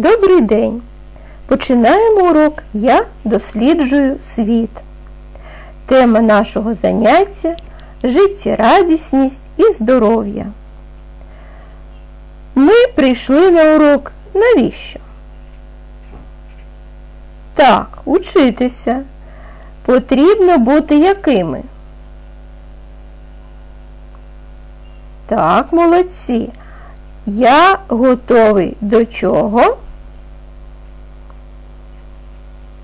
Добрий день! Починаємо урок Я досліджую світ. Тема нашого заняття життєрадісність і здоров'я. Ми прийшли на урок навіщо? Так, учитися. Потрібно бути якими? Так, молодці. Я готовий до чого?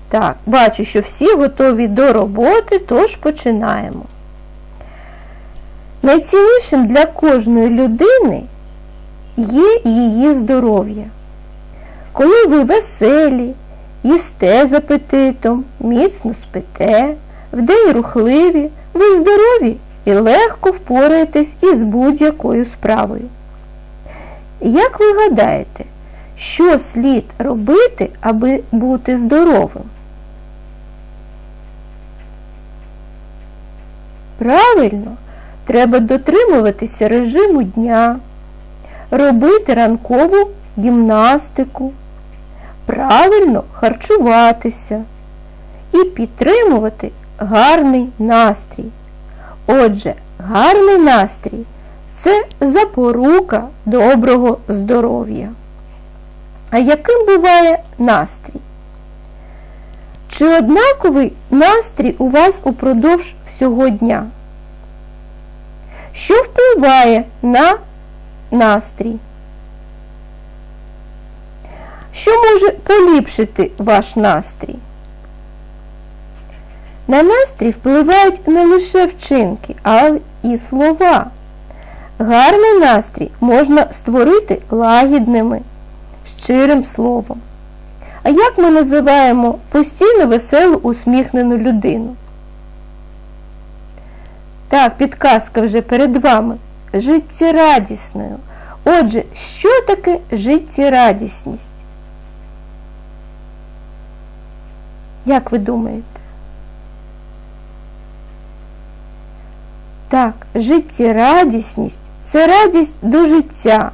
Так, бачу, що всі готові до роботи, тож починаємо. Найціннішим для кожної людини є її здоров'я. Коли ви веселі, їсте з апетитом, міцно спите, вдень рухливі, ви здорові і легко впораєтесь із будь-якою справою. Як ви гадаєте, що слід робити, аби бути здоровим? Правильно, треба дотримуватися режиму дня, робити ранкову гімнастику, правильно харчуватися і підтримувати гарний настрій. Отже, гарний настрій це запорука доброго здоров'я. А яким буває настрій? Чи однаковий настрій у вас упродовж всього дня? Що впливає на настрій? Що може поліпшити ваш настрій? На настрій впливають не лише вчинки, а й слова. Гарний настрій можна створити лагідними, щирим словом. А як ми називаємо постійно веселу усміхнену людину? Так, підказка вже перед вами. Життєрадісною. Отже, що таке життєрадісність? Як ви думаєте? Так, життєрадісність це радість до життя,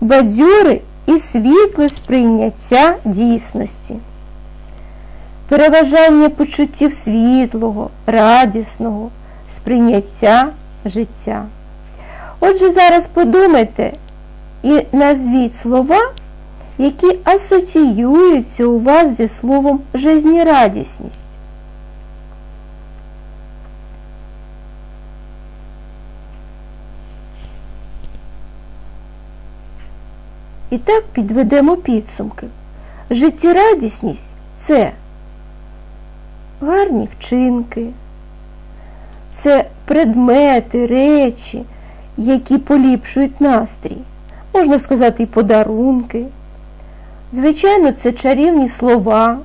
бадьори і світле сприйняття дійсності. Переважання почуттів світлого, радісного, сприйняття життя. Отже, зараз подумайте і назвіть слова, які асоціюються у вас зі словом жизнерадісність. І так підведемо підсумки. Життєрадісність це гарні вчинки, це предмети, речі, які поліпшують настрій. Можна сказати, і подарунки. Звичайно, це чарівні слова,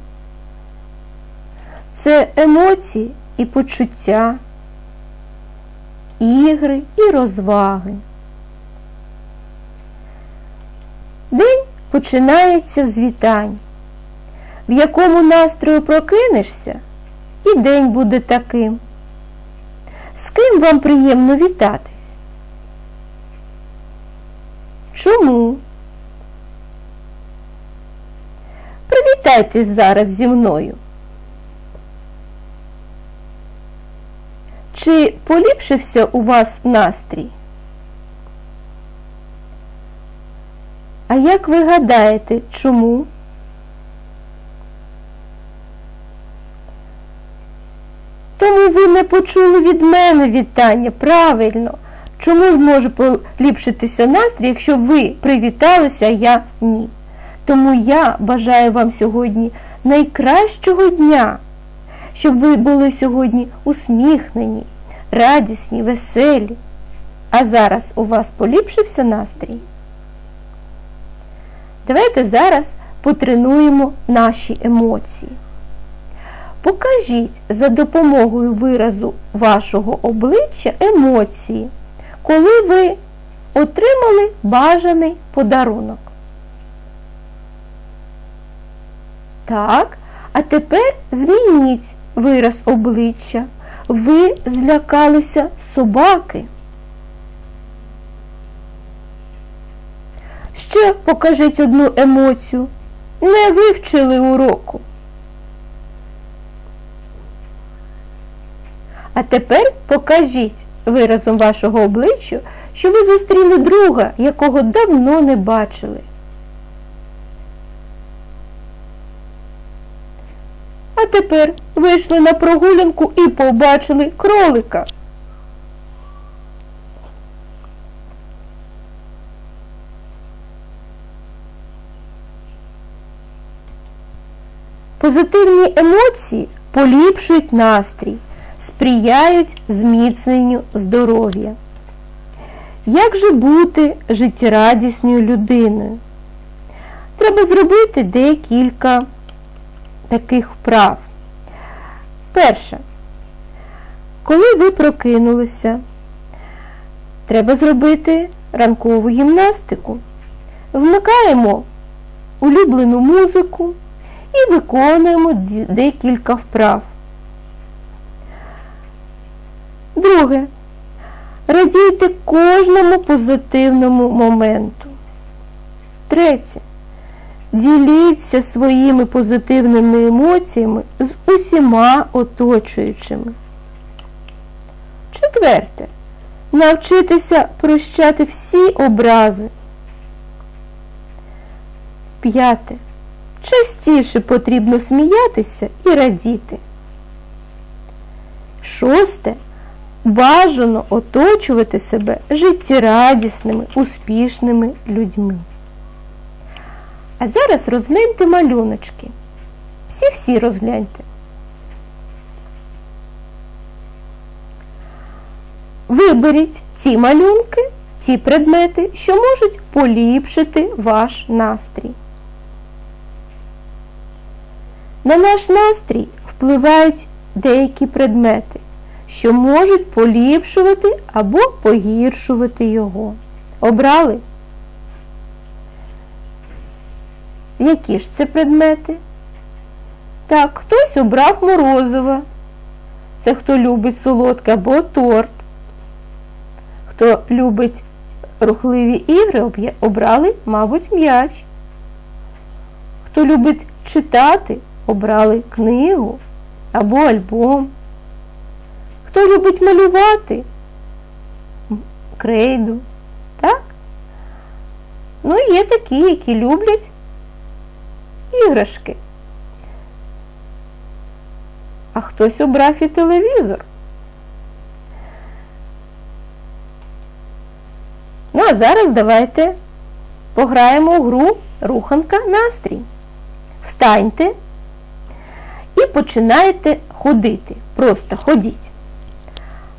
це емоції і почуття, ігри і розваги. День починається з вітань. В якому настрою прокинешся, і день буде таким. З ким вам приємно вітатись? Чому? Привітайтесь зараз зі мною. Чи поліпшився у вас настрій? А як ви гадаєте, чому? Тому ви не почули від мене вітання, правильно. Чому ж може поліпшитися настрій, якщо ви привіталися, а я ні? Тому я бажаю вам сьогодні найкращого дня, щоб ви були сьогодні усміхнені, радісні, веселі. А зараз у вас поліпшився настрій? Давайте зараз потренуємо наші емоції. Покажіть за допомогою виразу вашого обличчя емоції, коли ви отримали бажаний подарунок. Так, а тепер змініть вираз обличчя. Ви злякалися собаки. Ще покажіть одну емоцію. не вивчили уроку. А тепер покажіть виразом вашого обличчя, що ви зустріли друга, якого давно не бачили. А тепер вийшли на прогулянку і побачили кролика. Позитивні емоції поліпшують настрій, сприяють зміцненню здоров'я. Як же бути життєрадісною людиною? Треба зробити декілька таких вправ. Перше, коли ви прокинулися, треба зробити ранкову гімнастику. Вмикаємо улюблену музику і виконуємо декілька вправ. Друге. Радійте кожному позитивному моменту. Третє. Діліться своїми позитивними емоціями з усіма оточуючими. Четверте. Навчитися прощати всі образи. П'яте. Частіше потрібно сміятися і радіти. Шосте. Бажано оточувати себе життєрадісними, успішними людьми. А зараз розгляньте малюночки. Всі-всі розгляньте. Виберіть ці малюнки, ці предмети, що можуть поліпшити ваш настрій. На наш настрій впливають деякі предмети, що можуть поліпшувати або погіршувати його. Обрали? Які ж це предмети? Так, хтось обрав морозиво. Це хто любить солодке або торт. Хто любить рухливі ігри, обрали, мабуть, м'яч. Хто любить читати, обрали книгу або альбом. Хто любить малювати? Крейду. Так? Ну, є такі, які люблять іграшки. А хтось обрав і телевізор. Ну, а зараз давайте пограємо у гру руханка настрій. Встаньте і починайте ходити. Просто ходіть.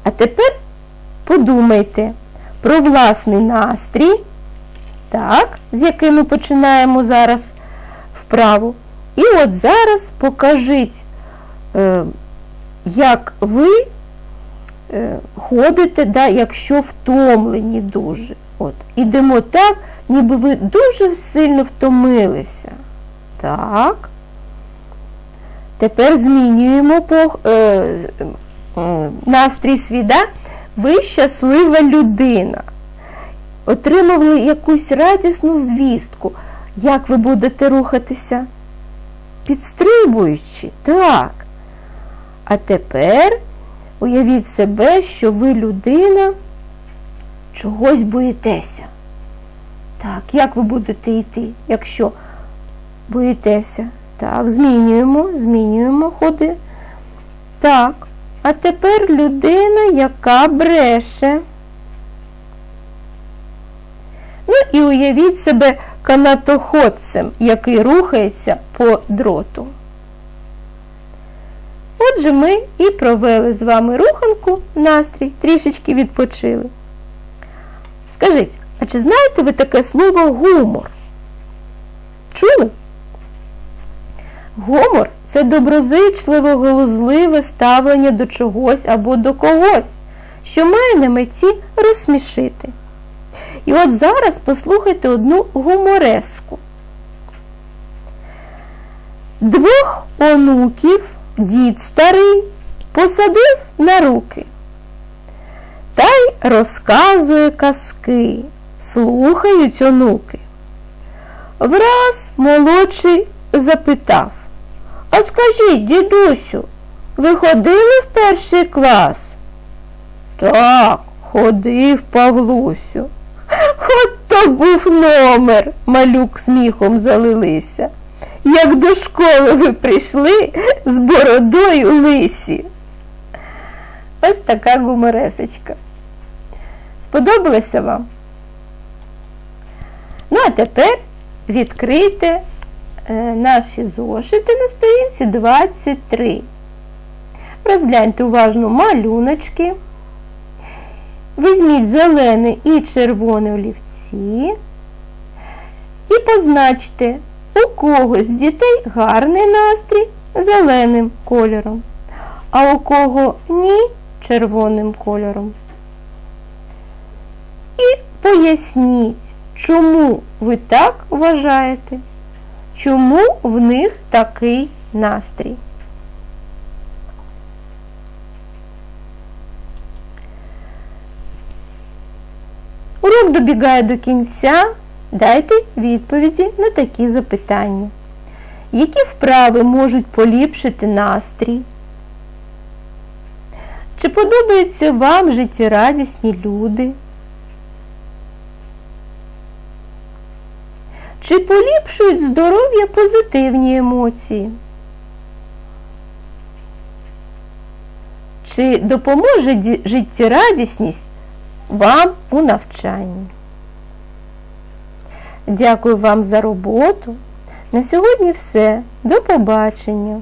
А тепер подумайте про власний настрій, так, з яким ми починаємо зараз вправу. І от зараз покажіть, е, як ви е, ходите, да, якщо втомлені дуже. От, Ідемо так, ніби ви дуже сильно втомилися. Так. Тепер змінюємо по, е, настрій свій, ви щаслива людина. Отримали якусь радісну звістку. Як ви будете рухатися? Підстрибуючи, так. А тепер уявіть себе, що ви людина чогось боїтеся. Так, як ви будете йти, якщо боїтеся? Так, змінюємо, змінюємо ходи. Так. А тепер людина, яка бреше. Ну і уявіть себе канатоходцем, який рухається по дроту. Отже, ми і провели з вами руханку, настрій, трішечки відпочили. Скажіть, а чи знаєте ви таке слово гумор? Чули? Гумор це доброзичливе, голозливе ставлення до чогось або до когось, що має на меті розсмішити. І от зараз послухайте одну гумореску. Двох онуків дід старий посадив на руки та й розказує казки, слухають онуки. Враз молодший запитав. А скажіть, дідусю, ви ходили в перший клас? Так, ходив Павлусю. От то був номер, малюк сміхом залилися. Як до школи ви прийшли з бородою лисі. Ось така гуморесочка. Сподобалося вам? Ну, а тепер відкрийте наші зошити на сторінці 23. Розгляньте уважно малюночки. Візьміть зелений і червоний олівці і позначте, у кого з дітей гарний настрій зеленим кольором, а у кого ні червоним кольором. І поясніть, чому ви так вважаєте, чому в них такий настрій. Урок добігає до кінця. Дайте відповіді на такі запитання. Які вправи можуть поліпшити настрій? Чи подобаються вам життєрадісні люди? Чи поліпшують здоров'я позитивні емоції? Чи допоможе життєрадісність вам у навчанні? Дякую вам за роботу. На сьогодні все. До побачення!